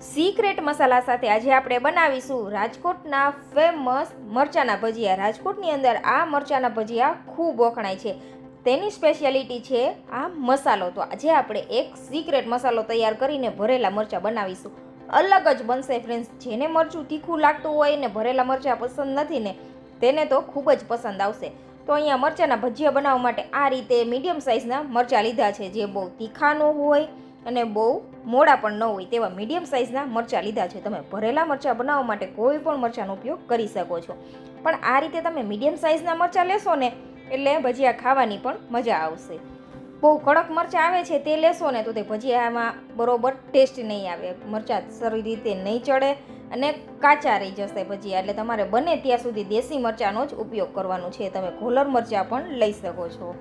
Secret મસાલા સાથે આજે આપણે બનાવીશું રાજકોટના ફેમસ મરચાના ભજીયા. રાજકોટની અંદર આ મરચાના ભજીયા ખૂબ વખણાય છે. તેની સ્પેશિયાલિટી છે આ મસાલો. તો આજે આપણે એક સિક્રેટ મસાલો તૈયાર કરીને ભરેલા મરચાં બનાવીશું. અલગ જ બનશે ફ્રેન્ડ્સ જેને મરચું તીખું લાગતું હોય ને ભરેલા મરચાં પસંદ નથી ને, તેને તો ખૂબ જ પસંદ આવશે. તો અહીંયા મરચાંના ભજીયા બનાવવા માટે આ રીતે મીડિયમ સાઇઝના મરચાં લીધા છે. જે બહુ તીખા ન હોય અને બહુ મોડા પણ ન હોય તેવા મીડિયમ સાઇઝના મરચાં લીધા છે. તમે ભરેલા મરચાં બનાવવા માટે કોઈ પણ મરચાંનો ઉપયોગ કરી શકો છો. પણ આ રીતે તમે મીડિયમ સાઇઝના મરચાં લેશો ને, એટલે ભજીયા ખાવાની પણ મજા આવશે. બહુ કડક મરચાં આવે છે તે લેશો ને, તો તે ભજીયામાં બરોબર ટેસ્ટ નહીં આવે. મરચાં સારી રીતે નહીં ચડે અને કાચા રહી જશે ભજીયા એટલે તમારે બને ત્યાં સુધી દેશી મરચાંનો જ ઉપયોગ કરવાનો છે. તમે ઘોલર મરચાં પણ લઈ શકો છો.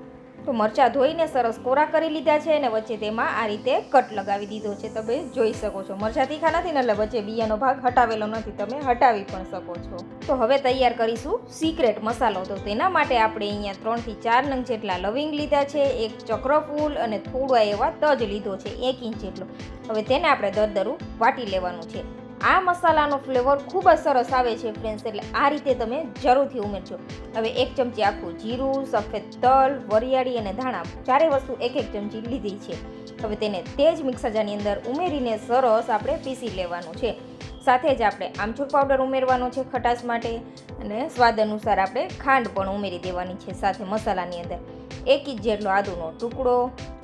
તો મરચાં ધોઈને સરસ કોરા કરી લીધા છે અને વચ્ચે તેમાં આ રીતે કટ લગાવી દીધો છે. તમે જોઈ શકો છો. મરચાં તીખા નથી ને એટલે વચ્ચે બિયાનો ભાગ હટાવેલો નથી. તમે હટાવી પણ શકો છો. તો હવે તૈયાર કરીશું સિક્રેટ મસાલો. તો તેના માટે આપણે અહીંયા ત્રણથી ચાર નંગ જેટલા લવિંગ લીધા છે, એક ચક્રફૂલ અને થોડા એવા તજ લીધો છે, એક ઇંચ જેટલો. હવે તેને આપણે દરદરું વાટી લેવાનું છે. આ મસાલાનો ફ્લેવર ખૂબ જ સરસ આવે છે ફ્રેન્ડ્સ એટલે આ રીતે તમે જરૂરથી ઉમેરજો. હવે એક ચમચી આખું જીરું, સફેદ તલ, વરિયાળી અને ધાણા ચારે વસ્તુ એક એક ચમચી લીધી છે. હવે તેને તે જ મિક્સર જારની અંદર ઉમેરીને સરસ આપણે પીસી લેવાનું છે. સાથે જ આપણે આમચૂર પાવડર ઉમેરવાનો છે ખટાશ માટે અને સ્વાદ અનુસાર આપણે ખાંડ પણ ઉમેરી દેવાની છે સાથે મસાલાની અંદર. એક ઇંચ જેટલો આદુનો ટુકડો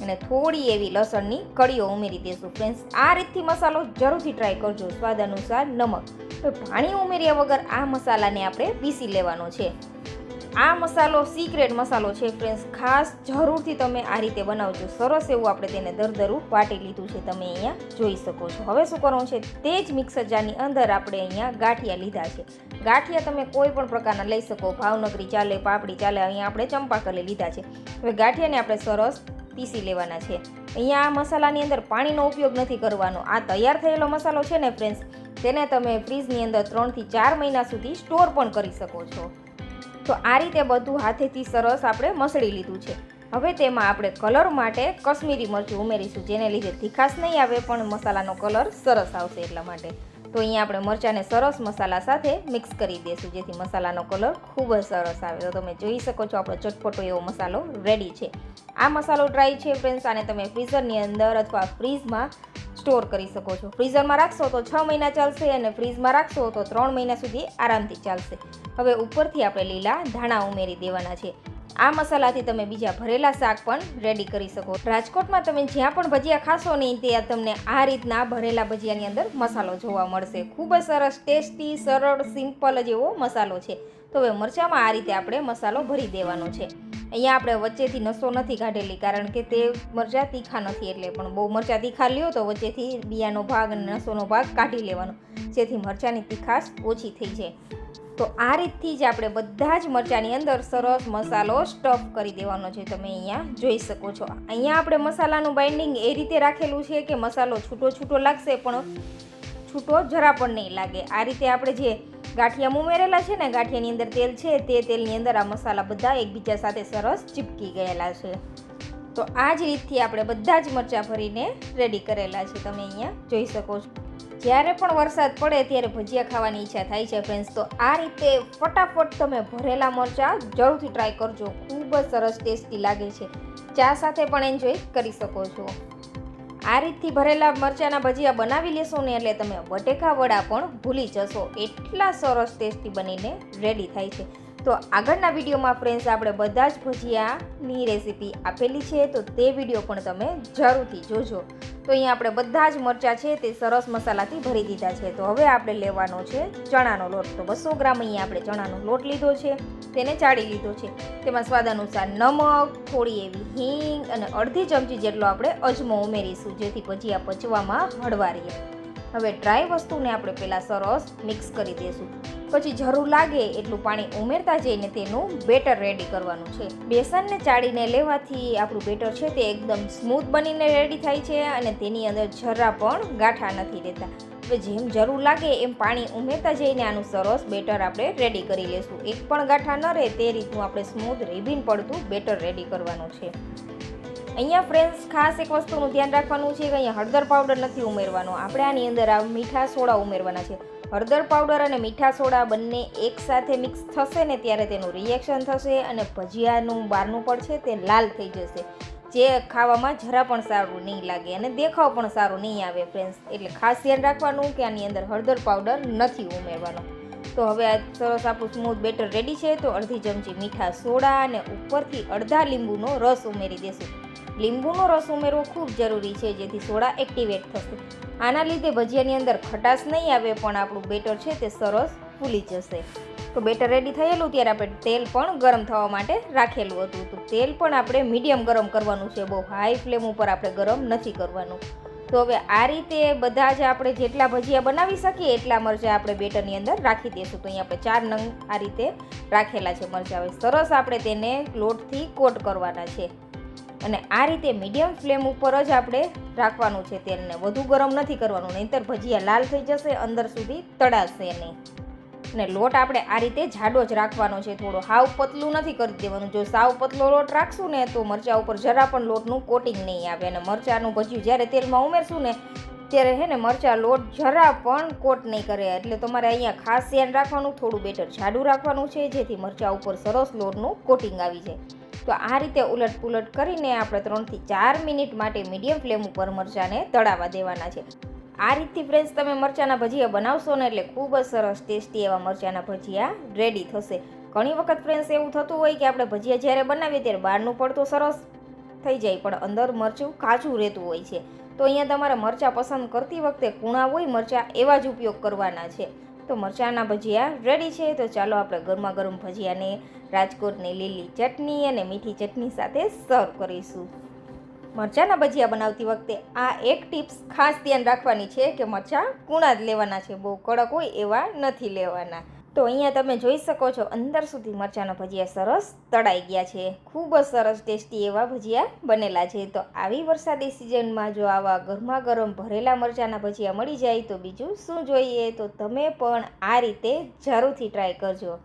અને થોડી એવી લસણની કળીઓ ઉમેરી દેશું. ફ્રેન્ડ્સ, આ રીતથી મસાલો જરૂરથી ટ્રાય કરજો. સ્વાદ અનુસાર નમક. પાણી ઉમેર્યા વગર આ મસાલાને આપણે પીસી લેવાનો છે. આ મસાલો સિક્રેટ મસાલો છે ફ્રેન્ડ્સ ખાસ જરૂરથી તમે આ રીતે બનાવજો. સરસ એવું આપણે તેને દરદરું વાટી લીધું છે, તમે અહીંયા જોઈ શકો છો. હવે શું કરવાનું છે, તે જ મિક્સર જારની અંદર આપણે અહીંયા ગાંઠિયા લીધા છે. ગાંઠિયા તમે કોઈ પણ પ્રકારના લઈ શકો. ભાવનગરી ચાલે, પાપડી ચાલે, અહીંયા આપણે ચંપાકલી લીધા છે. હવે ગાંઠિયાને આપણે સરસ પીસી લેવાના છે. અહીંયા આ મસાલાની અંદર પાણીનો ઉપયોગ નથી કરવાનો. આ તૈયાર થયેલો મસાલો છે ને ફ્રેન્ડ્સ તેને તમે ફ્રીજની અંદર ત્રણથી ચાર મહિના સુધી સ્ટોર પણ કરી શકો છો. તો આ રીતે બધું હાથેથી સરસ આપણે મસળી લીધું છે. હવે તેમાં આપણે કલર માટે કશ્મીરી મરચું ઉમેરીશું, જેને લીધે તીખાશ નહીં આવે, પણ મસાલાનો કલર સરસ આવશે એટલા માટે. તો અહીંયા આપણે મરચાંને સરસ મસાલા સાથે મિક્સ કરી દઈશું, જેથી મસાલાનો કલર ખૂબ જ સરસ આવે. તો તમે જોઈ શકો છો આપણો ચટપટો એવો મસાલો રેડી છે. આ મસાલો ડ્રાય છે ફ્રેન્ડ્સ આને તમે ફ્રીઝરની અંદર અથવા ફ્રીઝમાં સ્ટોર કરી શકો છો. ફ્રીઝરમાં રાખશો તો છ મહિના ચાલશે અને ફ્રીઝમાં રાખશો તો ત્રણ મહિના સુધી આરામથી ચાલશે. હવે ઉપરથી આપણે લીલા ધાણા ઉમેરી દેવાના છે. આ મસાલાથી તમે બીજા ભરેલા શાક પણ રેડી કરી શકો. રાજકોટમાં તમે જ્યાં પણ ભજીયા ખાશો ને ત્યાં તમને આ રીતના ભરેલા ભજીયાની અંદર મસાલો જોવા મળશે. ખૂબ જ સરસ, ટેસ્ટી, સરળ, સિમ્પલ જ એવો મસાલો છે. તો હવે મરચાંમાં આ રીતે આપણે મસાલો ભરી દેવાનો છે. અહીંયા આપણે વચ્ચેથી નસો નથી કાઢેલી, કારણ કે તે મરચાં તીખા નથી એટલે પણ બહુ મરચાં તીખા લ્યો તો વચ્ચેથી બિયાનો ભાગ અને નસોનો ભાગ કાઢી લેવાનો. જેથી મરચાંની તીખાશ ઓછી થઈ જાય. તો આ રીતથી જ આપણે બધા જ મરચાંની અંદર સરસ મસાલો સ્ટફ કરી દેવાનો છે તમે અહીંયા જોઈ શકો છો. અહીંયા આપણે મસાલાનું બાઇન્ડિંગ એ રીતે રાખેલું છે કે મસાલો છૂટો છૂટો લાગશે પણ છૂટો જરા પણ નહીં લાગે. આ રીતે આપણે જે ગાંઠિયા ઉમેરેલા છે ને ગાંઠિયાની અંદર તેલ છે, તે તેલની અંદર આ મસાલા બધા એકબીજા સાથે સરસ ચીપકી ગયેલા છે. તો આ જ રીતથી આપણે બધા જ મરચાં ભરીને રેડી કરેલા છે. તમે અહીંયા જોઈ શકો છો. જ્યારે પણ વરસાદ પડે ત્યારે ભજીયા ખાવાની ઈચ્છા થાય છે ફ્રેન્ડ્સ તો આ રીતે ફટાફટ તમે ભરેલા મરચાં જરૂરથી ટ્રાય કરજો. ખૂબ જ સરસ ટેસ્ટી લાગે છે. ચા સાથે પણ એન્જોય કરી શકો છો. આ રીતથી ભરેલા મરચાંના ભજીયા બનાવી લેશો ને એટલે તમે બટેકા વડા પણ ભૂલી જશો. એટલા સરસ ટેસ્ટી બનીને રેડી થાય છે. તો આગળના વિડીયોમાં ફ્રેન્ડ્સ આપણે બધા જ ભજીયાની રેસીપી આપેલી છે, તો તે વીડિયો પણ તમે જરૂરથી જોજો. તો અહીંયા આપણે બધા જ મરચાં છે, તે સરસ મસાલાથી ભરી દીધા છે. તો હવે આપણે લેવાનો છે ચણાનો લોટ. તો બસો ગ્રામ અહીંયા આપણે ચણાનો લોટ લીધો છે, તેને ચાળી લીધો છે. તેમાં સ્વાદ અનુસાર નમક, થોડી એવી હિંગ અને અડધી ચમચી જેટલો આપણે અજમો ઉમેરીશું, જેથી ભજીયા પચવામાં હળવા રહે. હવે ડ્રાય વસ્તુને આપણે પહેલાં સરસ મિક્સ કરી દઈશું. પછી જરૂર લાગે એટલું પાણી ઉમેરતા જઈને તેનું બેટર રેડી કરવાનું છે. બેસનને ચાળીને લેવાથી આપણું બેટર છે તે એકદમ સ્મૂથ બનીને રેડી થાય છે અને તેની અંદર જરા પણ ગાંઠા નથી રહેતા. હવે જેમ જરૂર લાગે એમ પાણી ઉમેરતા જઈને આનું સરસ બેટર આપણે રેડી કરી લેશું. એક પણ ગાંઠા ન રહે તે રીતનું આપણે સ્મૂથ રીબીન પડતું બેટર રેડી કરવાનું છે. અહીંયા ફ્રેન્ડ્સ, ખાસ એક વસ્તુનું ધ્યાન રાખવાનું છે કે અહીંયા હળદર પાવડર નથી ઉમેરવાનો. આપણે આની અંદર આ મીઠા સોડા ઉમેરવાના છે. હળદર પાવડર અને મીઠા સોડા બંને એકસાથે મિક્સ થશે ને ત્યારે તેનું રિએક્શન થશે અને ભજીયાનું બહારનું છે તે લાલ થઈ જશે. જે ખાવામાં જરા પણ સારું નહીં લાગે અને દેખાવ પણ સારો નહીં આવે ફ્રેન્ડ્સ એટલે ખાસ ધ્યાન રાખવાનું કે આની અંદર હળદર પાવડર નથી ઉમેરવાનો. તો હવે આ સરસ આપણું સ્મૂથ બેટર રેડી છે તો અડધી ચમચી મીઠા સોડા અને ઉપરથી અડધા લીંબુનો રસ ઉમેરી દેશું. લીંબુનો રસ ઉમેરવો ખૂબ જરૂરી છે જેથી સોડા એક્ટિવેટ થશે. આના લીધે ભજીયાની અંદર ખટાશ નહીં આવે પણ આપણું બેટર છે તે સરસ ફૂલી જશે. તો બેટર રેડી થયેલું ત્યારે આપણે તેલ પણ ગરમ થવા માટે રાખેલું હતું. તો તેલ પણ આપણે મીડિયમ ગરમ કરવાનું છે. બહુ હાઈ ફ્લેમ ઉપર આપણે ગરમ નથી કરવાનું. તો હવે આ રીતે બધા જ આપણે જેટલા ભજીયા બનાવી શકીએ એટલા મરચાં આપણે બેટરની અંદર રાખી દઈશું. તો અહીંયા આપણે ચાર નંગ આ રીતે રાખેલા છે મરચાં. હવે સરસ આપણે તેને લોટથી કોટ કરવાના છે. અને આ રીતે મીડિયમ ફ્લેમ ઉપર જ આપણે રાખવાનું છે તેલને. વધુ ગરમ નથી કરવાનું, નહીંતર ભજીયા લાલ થઈ જશે, અંદર સુધી તળાશે નહીં. અને લોટ આપણે આ રીતે જાડો જ રાખવાનો છે. થોડો હાવ પતલું નથી કરી દેવાનું. જો સાવ પતલો લોટ રાખશું ને, તો મરચાં ઉપર જરા પણ લોટનું કોટિંગ નહીં આવે. અને મરચાંનું ભજીયું જ્યારે તેલમાં ઉમેરશું ને, ત્યારે હે ને, મરચાં લોટ જરા પણ કોટ નહીં કરે. એટલે તમારે અહીંયા ખાસ ધ્યાન રાખવાનું, થોડું બેટર જાડું રાખવાનું છે, જેથી મરચાં ઉપર સરસ લોટનું કોટિંગ આવી જાય. તો આ રીતે ઉલટ પુલટ કરીને આપણે ત્રણથી ચાર મિનિટ માટે મીડિયમ ફ્લેમ ઉપર મરચાંને તળાવવા દેવાના છે. આ રીતથી ફ્રેન્ડ્સ તમે મરચાંના ભજીયા બનાવશો ને એટલે ખૂબ જ સરસ ટેસ્ટી એવા મરચાંના ભજીયા રેડી થશે. ઘણી વખત ફ્રેન્ડ્સ એવું થતું હોય કે આપણે ભજીયા જ્યારે બનાવીએ ત્યારે બહારનું પડતું સરસ થઈ જાય, પણ અંદર મરચું કાચું રહેતું હોય છે. તો અહીંયા તમારે મરચાં પસંદ કરતી વખતે કૂણા હોય મરચાં એવા જ ઉપયોગ કરવાના છે. તો મરચાંના ભજીયા રેડી છે, તો ચાલો આપણે ગરમા ગરમ ભજીયાને રાજકોટની લીલી ચટણી અને મીઠી ચટણી સાથે સર્વ કરીશું. મરચાંના ભજીયા બનાવતી વખતે આ એક ટિપ્સ ખાસ ધ્યાન રાખવાની છે કે મરચાં કૂણા જ લેવાના છે, બહુ કડક હોય એવા નથી લેવાના. તો અહીંયા તમે જોઈ શકો છો, અંદર સુધી મરચાંના ભજીયા સરસ તળાઈ ગયા છે. ખૂબ જ સરસ ટેસ્ટી એવા ભજીયા બનેલા છે. તો આવી વરસાદી સિઝનમાં જો આવા ગરમા ગરમ ભરેલા મરચાંના ભજીયા મળી જાય તો બીજું શું જોઈએ? તો તમે પણ આ રીતે જરૂરથી ટ્રાય કરજો.